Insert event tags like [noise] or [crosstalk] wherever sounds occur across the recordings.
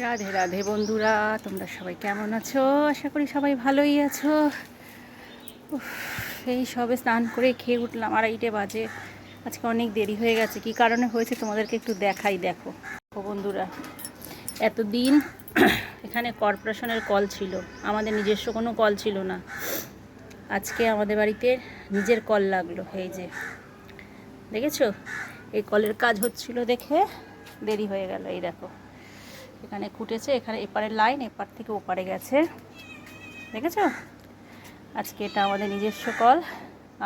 রাধে রাধে বন্ধুরা, তোমরা সবাই কেমন আছো? আশা করি সবাই ভালোই আছো। এই সবে স্নান করে খেয়ে উঠলাম, আড়াইটে বাজে। আজকে অনেক দেরি হয়ে গেছে, কি কারণে হয়েছে তোমাদেরকে একটু দেখাই, দেখো। ও বন্ধুরা, এতদিন [clears throat] এখানে কর্পোরেশনের কল ছিল, আমাদের নিজস্ব কোনো কল ছিল না। আজকে আমাদের বাড়িতে নিজের কল লাগল, এই যে। দেখেছ? এই কলের কাজ হচ্ছিল দেখে দেরি হয়ে গেল, এই দেখো। এখানে খুঁটেছে, এখানে এপারের লাইন, এপার থেকে ওপারে গেছে। দেখেছ? আজকে এটা আমাদের নিজস্ব কল,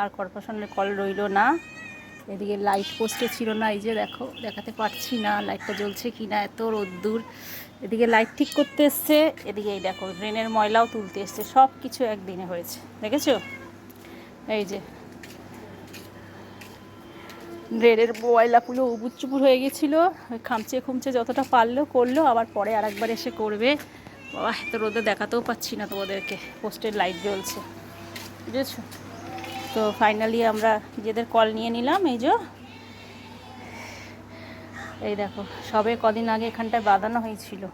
আর কর্পোরেশনের কল রইল না। এদিকে লাইট পোস্টে ছিল না, এই যে দেখো, দেখাতে পারছি না লাইটটা জ্বলছে কি না, এত রোদ্দুর। এদিকে লাইট ঠিক করতে এসছে, এদিকে এই দেখো ড্রেনের ময়লাও তুলতে এসছে সব কিছু একদিনে হয়েছে। দেখেছ? এই যে ড্রেনের ময়লাগুলো উবুর চুপুর হয়ে গেছিল, খামচে খুমচে যতটা পারল করল, আবার পরে আরেকবার এসে করবে। বাবা, এত রোদে দেখাতেও পাচ্ছি না তোমাদেরকে, পোস্টের লাইট জ্বলছে। বুঝেছ? তো ফাইনালি আমরা নিজেদের কল নিয়ে নিলাম, এই যে। এই দেখো, সবে কদিন আগে এখানটায় বাঁধানো হয়েছিল।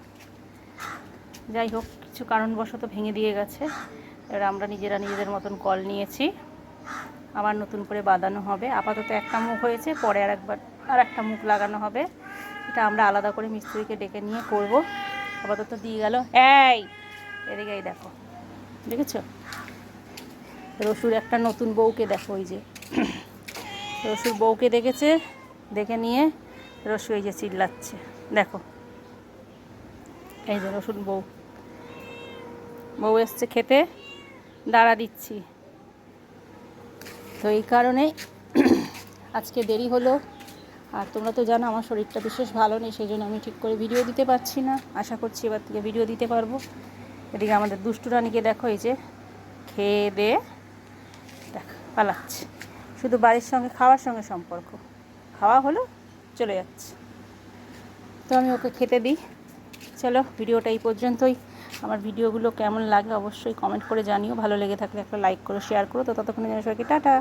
যাই হোক, কিছু কারণবশত ভেঙে দিয়ে গেছে। এবার আমরা নিজেরা নিজেদের মতন কল নিয়েছি। আবার নতুন করে বাঁধানো হবে। আপাতত একটা মুখ হয়েছে, পরে আর একবার, আর একটা মুখ লাগানো হবে। এটা আমরা আলাদা করে মিস্ত্রিকে ডেকে নিয়ে করব। আপাতত দিয়ে গেল। এই, এদিকে এই দেখো। দেখেছ? রসুর একটা নতুন বউকে দেখো, ওই যে। রসুর বউকে দেখেছে, দেখে নিয়ে রসু এই যে চিল্লাচ্ছে। দেখো। এই যে রসুন বউ। বউ এসছে খেতে, দাঁড়া দিচ্ছি। তো এই কারণেই [clears throat] আজকে দেরি হলো। আর তোমরা তো জানো, আমার শরীরটা বিশেষ ভালো নেই সেই জন্য আমি ঠিক করে ভিডিও দিতে পারছি না। আশা করছি এবার থেকে ভিডিও দিতে পারব। এদিকে আমাদের দুষ্টু রানীকে দেখো, এই যে খেয়ে দিয়ে দেখ, পালাচ্ছে। শুধু বাড়ির সঙ্গে, খাওয়ার সঙ্গে সম্পর্ক। খাওয়া হলো, চলে যাচ্ছে। তো আমি ওকে খেতে দিই। চলো ভিডিওটা এই পর্যন্তই। আমার ভিডিওগুলো কেমন লাগে অবশ্যই কমেন্ট করে জানিও। ভালো লেগে থাকলে একটা লাইক করো শেয়ার করো। তো ততক্ষণে জানি সবাইকে টাটা।